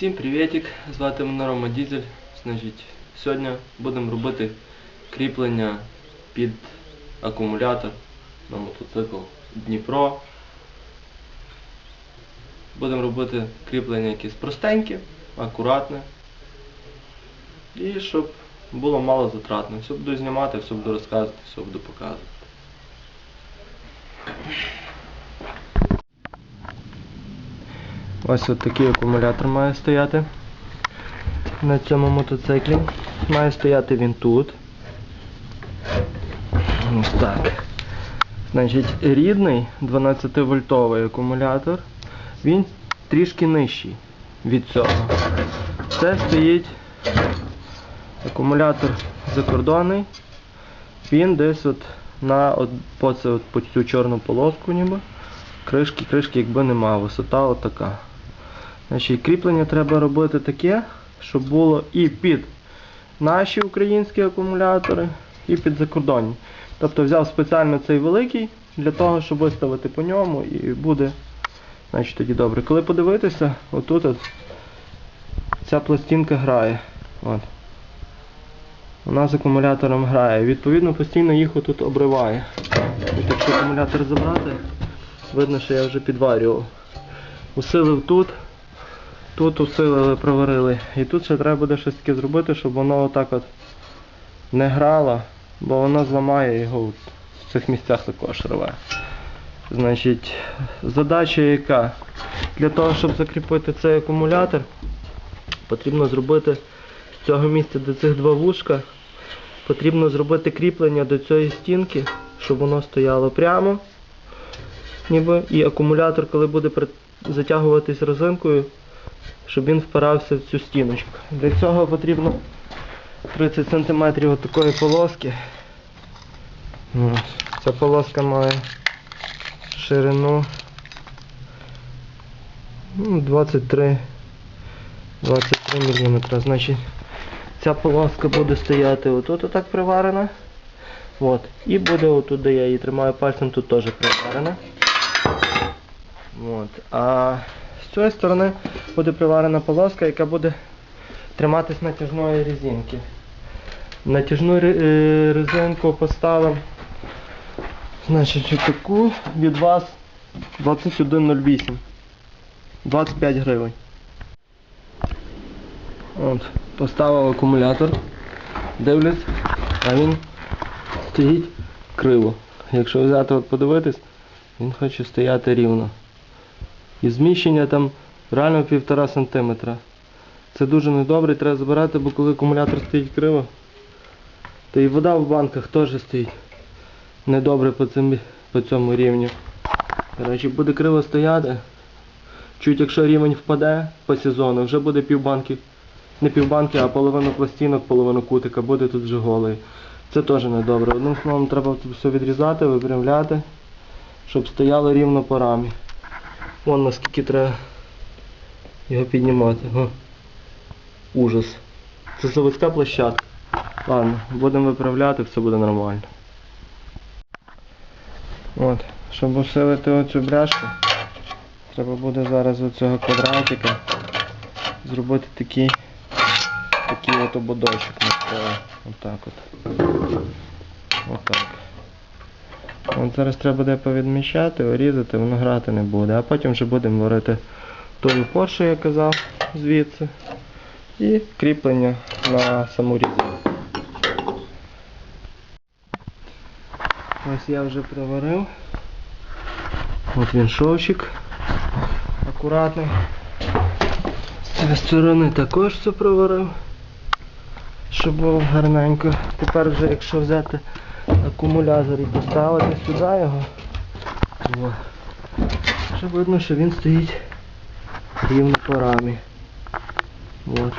Всім привітик! Звати мене Рома Дізель. Значить, сьогодні будемо робити кріплення під акумулятор на мотоцикл Дніпро. Будемо робити кріплення якесь простеньке, акуратне. І щоб було мало затратно. Все буду знімати, все буду розказувати, все буду показувати. Ось от такий акумулятор має стояти на цьому мотоциклі. Має стояти він тут. Ось так. Значить, рідний 12 вольтовий акумулятор, він трішки нижчий від цього. Це стоїть акумулятор закордонний. Він десь от на от, по, це, от, по цю чорну полоску ніби. Кришки, кришки якби нема, висота отака. Значить, кріплення треба робити таке, щоб було і під наші українські акумулятори, і під закордонні. Тобто взяв спеціально цей великий для того, щоб виставити по ньому і буде значить, тоді добре. Коли подивитися, отут от ця пластинка грає. От. Вона з акумулятором грає. Відповідно, постійно їх отут обриває. От якщо акумулятор забрати, видно, що я вже підварював. Усилив тут, тут усилили, проварили. І тут ще треба буде щось таке зробити, щоб воно отак от не грало, бо воно зламає його в цих місцях також рве. Значить, задача яка? Для того, щоб закріпити цей акумулятор, потрібно зробити з цього місця до цих два вушка, потрібно зробити кріплення до цієї стінки, щоб воно стояло прямо. Ніби, і акумулятор, коли буде затягуватись резинкою, щоб він впирався в цю стіночку. Для цього потрібно 30 см такої полоски. Ось. Ця полоска має ширину ну, 23 23 мм. Значить, ця полоска буде стояти отут отак приварена. От. І буде отут, де я її тримаю пальцем, тут теж приварена. От. А з цієї сторони буде приварена полоска, яка буде триматись натяжної резинки. Натяжну е, резинку поставимо значить, таку від вас 2108. 25 гривень. От, поставив акумулятор. Дивлюсь, а він стоїть криво. Якщо взяти от подивитись, він хоче стояти рівно. І зміщення там реально півтора сантиметра. Це дуже недобре, треба збирати, бо коли акумулятор стоїть криво, то і вода в банках теж стоїть недобре по, цим, по цьому рівню. Коротше, буде криво стояти. Чуть якщо рівень впаде по сезону, вже буде півбанки, не півбанки, а половину пластинок, половину кутика, буде тут вже голий. Це теж недобре. Одним словом, треба все відрізати, випрямляти, щоб стояло рівно по рамі. Вон наскільки треба його піднімати. О. Ужас. Це заводська площадка. Ладно, будемо виправляти, все буде нормально. От, щоб усилити оцю бляшку, треба буде зараз оцього квадратика зробити такий такий от ободочок. Отак от. Отак. От зараз треба буде повідміщати, орізати, воно грати не буде. А потім вже будемо варити той упор, що я казав звідси. І кріплення на саму різину. Ось я вже приварив. От він шовчик. Акуратний. З сторони також все проварив. Щоб було гарненько. Тепер вже якщо взяти акумулятор і поставити сюди його, о, вже видно, що він стоїть рівно по рамі. От.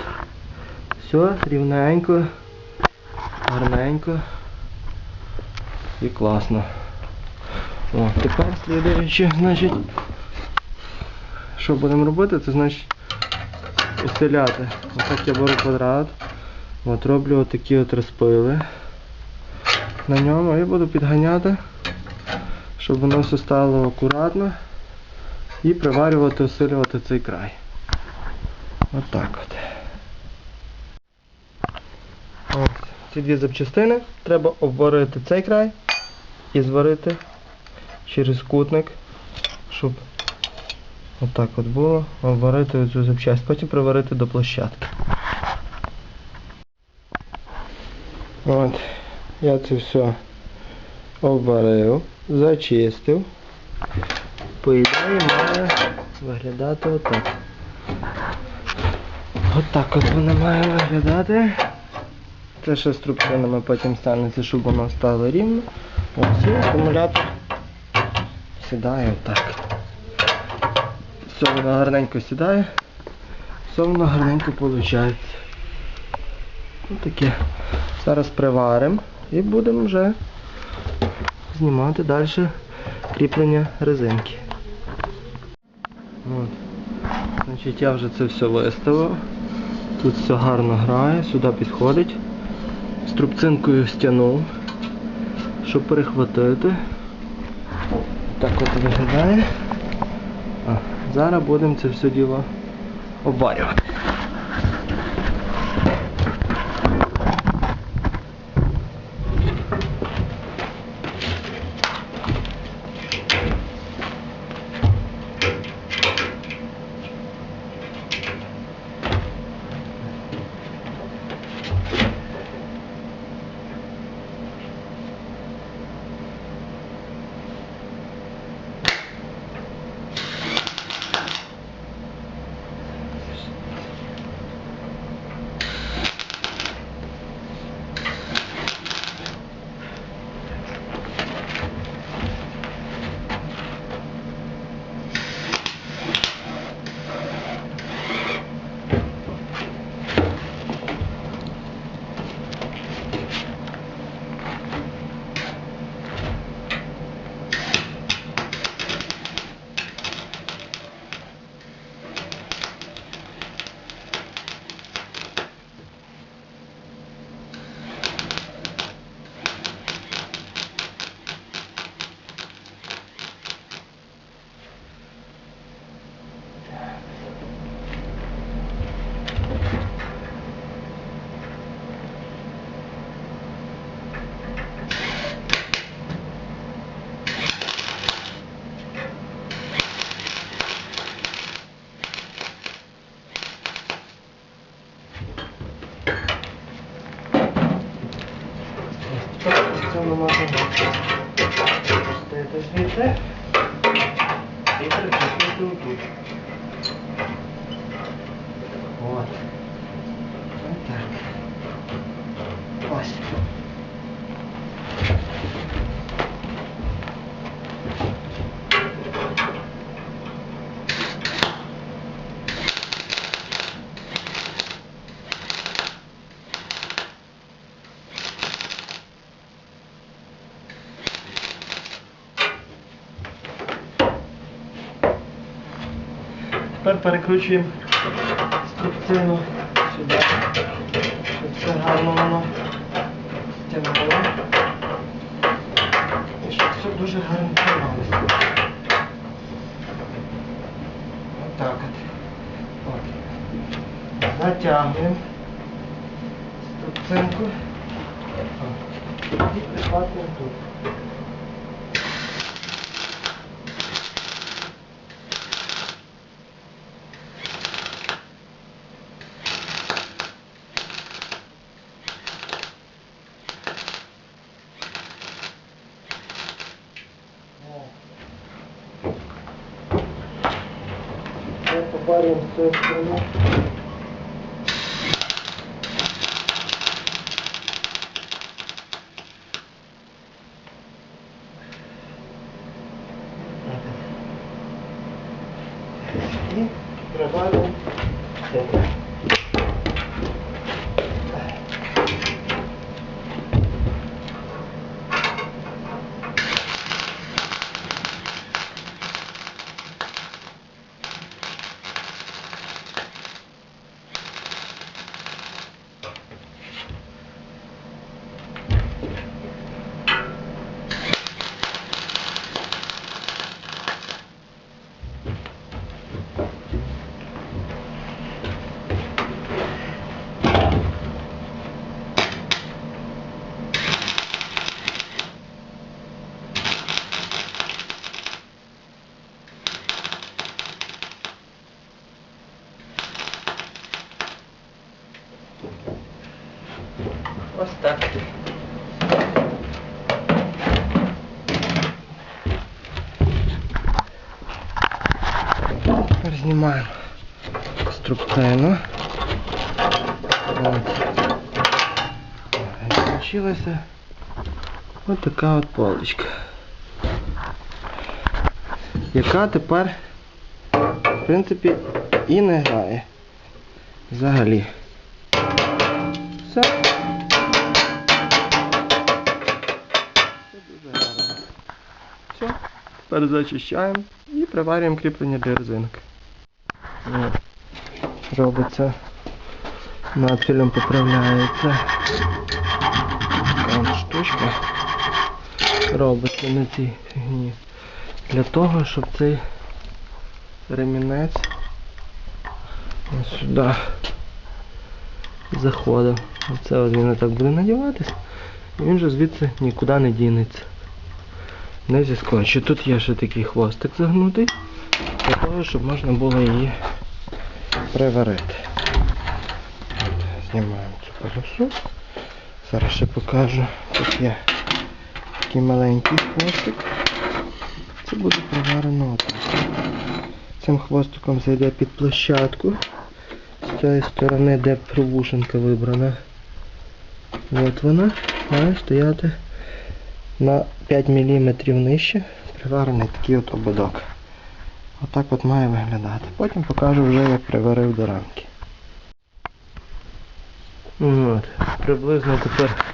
Все, рівненько, гарненько і класно. О, тепер слідуючи, значить, що будемо робити, це значить усиляти. Отак я беру квадрат, от роблю отакі от розпили на ньому і буду підганяти, щоб воно все стало акуратно і приварювати, усилювати цей край. Отак от. Ось. Ці дві запчастини треба обварити цей край і зварити через кутник, щоб отак от було, обварити оцю запчасть, потім приварити до площадки. От, я це все обварив, зачистив. По ідеї має виглядати отак. Отак от воно має виглядати. Це ще струбцинами потім станеться, щоб воно стало рівно. Ось і акумулятор сідає отак. Все воно гарненько сідає. Все воно гарненько виходить. Ось таке. Зараз приваримо і будемо вже знімати далі кріплення резинки. От. Значить, я вже це все виставив. Тут все гарно грає, сюди підходить. Струбцинкою стягнув, щоб перехватити. Так от виглядає. А, зараз будемо це все діло обварювати. Перекручуємо струбцину сюди, щоб все гарно воно стягнуло. І щоб все дуже гарно трималося. Отак от. От. Затягуємо струбцинку. І прихватуємо тут. Я побарюємо з цієї сторони. І прибавимо цей так. Тепер знімаємо струбцину. Получилася ось така от полочка. Яка тепер, в принципі, і не грає. Взагалі. Тепер зачищаємо і приварюємо кріплення для резинок. От. Робиться. Надфілем поправляється. Така штучка. Робиться на цій фігні. Для того, щоб цей ремінець сюди заходив. Оце він так буде надіватись. І він же звідси нікуди не дінеться. Не зіскочить. Тут є ще такий хвостик загнутий, для того, щоб можна було її приварити. От, Знімаємо цю полосу. Зараз ще покажу. Тут є такий маленький хвостик. Це буде приварено отак. Цим хвостиком зайде під площадку. З цієї сторони, де провушенка вибрана. От вона має стояти на 5 мм нижче. Приварений такий от ободок. Отак от має виглядати. Потім покажу вже як приварив до рамки. От. Приблизно тепер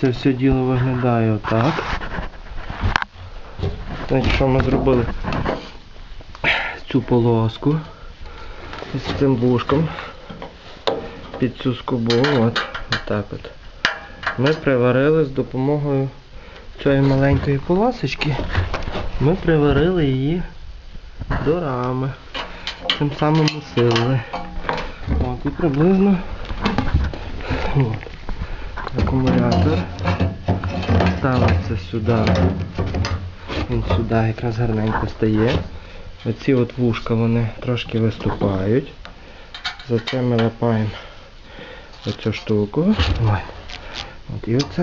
це все діло виглядає отак. Значить, що ми зробили? Цю полоску з цим вушком під цю скобу, от, отак от. Ми приварили з допомогою цієї маленької полосочки, ми приварили її до рами. Тим самим усилили. От, і приблизно от, акумулятор ставиться сюди. Він сюди якраз гарненько стає. Оці от вушка вони трошки виступають. За це ми лапаємо оцю штуку. Ой. От і от.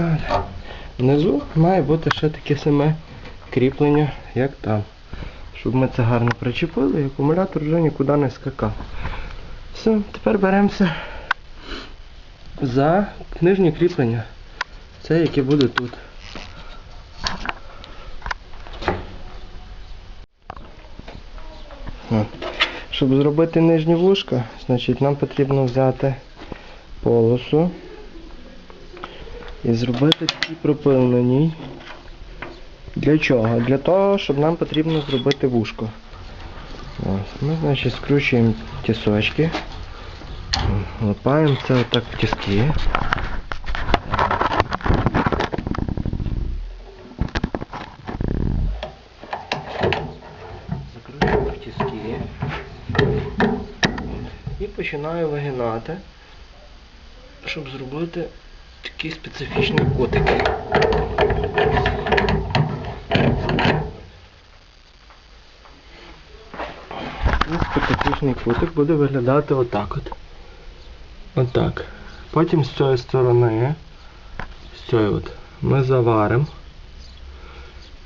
Внизу має бути ще таке саме кріплення, як там. Щоб ми це гарно причепили і акумулятор вже нікуди не скакав. Все, тепер беремося за нижнє кріплення. Це яке буде тут. Щоб зробити нижні вушка, значить нам потрібно взяти полосу і зробити такий пропил на ній. Для чого? Для того, щоб нам потрібно зробити вушко. Ось. Ми, значить, скручуємо тісочки, лапаємо це отак в тіски. Закручуємо тіски. І починаю вигинати, щоб зробити такий специфічний котик. Ось специфічний кутик буде виглядати отак от. Отак. Потім з цієї сторони, з цієї от, ми заваримо.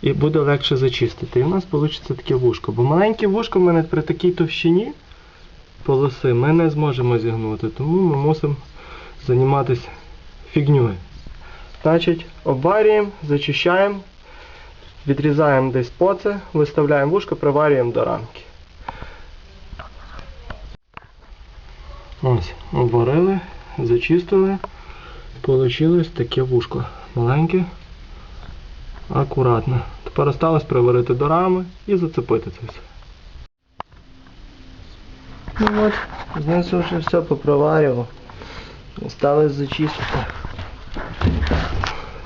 І буде легше зачистити. І в нас вийде таке вушко. Бо маленьке вушко в мене при такій товщині полоси ми не зможемо зігнути, тому ми мусимо займатися фігньою. Значить, обварюємо, зачищаємо, відрізаємо десь поце, виставляємо вушко, приварюємо до рамки. Ось, обварили, зачистили, Получилось таке вушко. Маленьке, акуратно. Тепер осталось приварити до рами і зацепити це все. Ну от, знизу вже все попроварював. Осталось зачистити.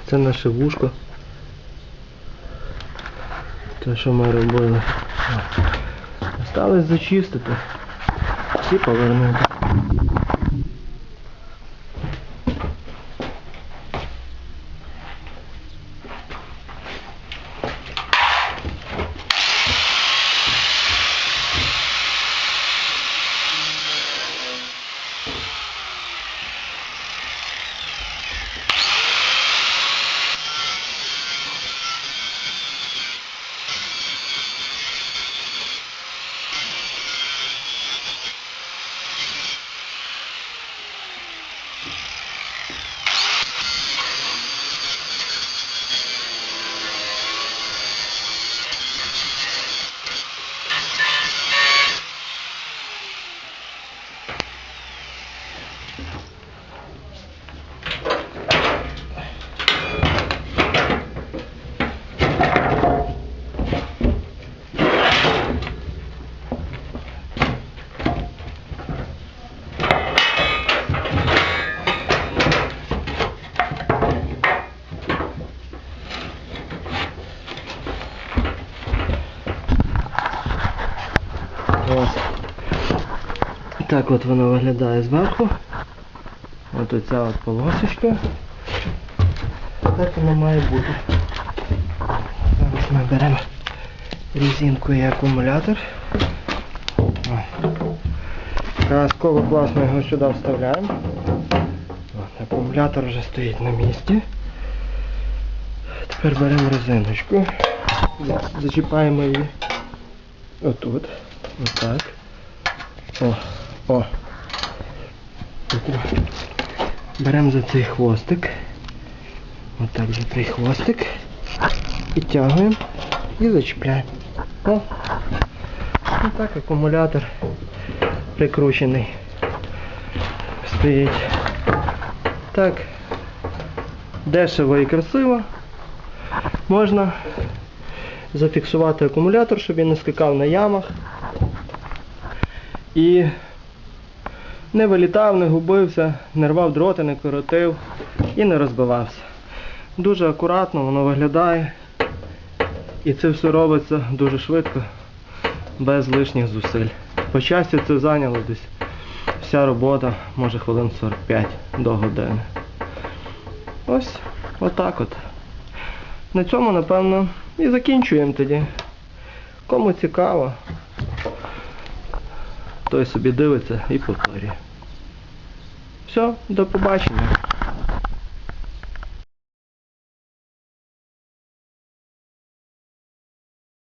Це наше вушко. Те, що ми робили. Осталось зачистити Всі повернути. Так от воно виглядає зверху. От оця от полосочка. Так воно має бути. Зараз ми беремо резинку і акумулятор. Казково класно його сюди вставляємо. От, акумулятор вже стоїть на місці. Тепер беремо резиночку. Зачіпаємо її отут. Отак. О, о. Беремо за цей хвостик. Отак за цей хвостик. Підтягуємо і зачіпляємо. О. І так акумулятор прикручений. Стоїть. Так. Дешево і красиво. Можна зафіксувати акумулятор, щоб він не скакав на ямах. І не вилітав, не губився, не рвав дроти, не коротив і не розбивався. Дуже акуратно воно виглядає. І це все робиться дуже швидко, без лишніх зусиль. По часі це зайняло десь вся робота, може хвилин 45 до години. Ось отак от. На цьому, напевно, і закінчуємо тоді. Кому цікаво, той собі дивиться і повторює. Все, до побачення.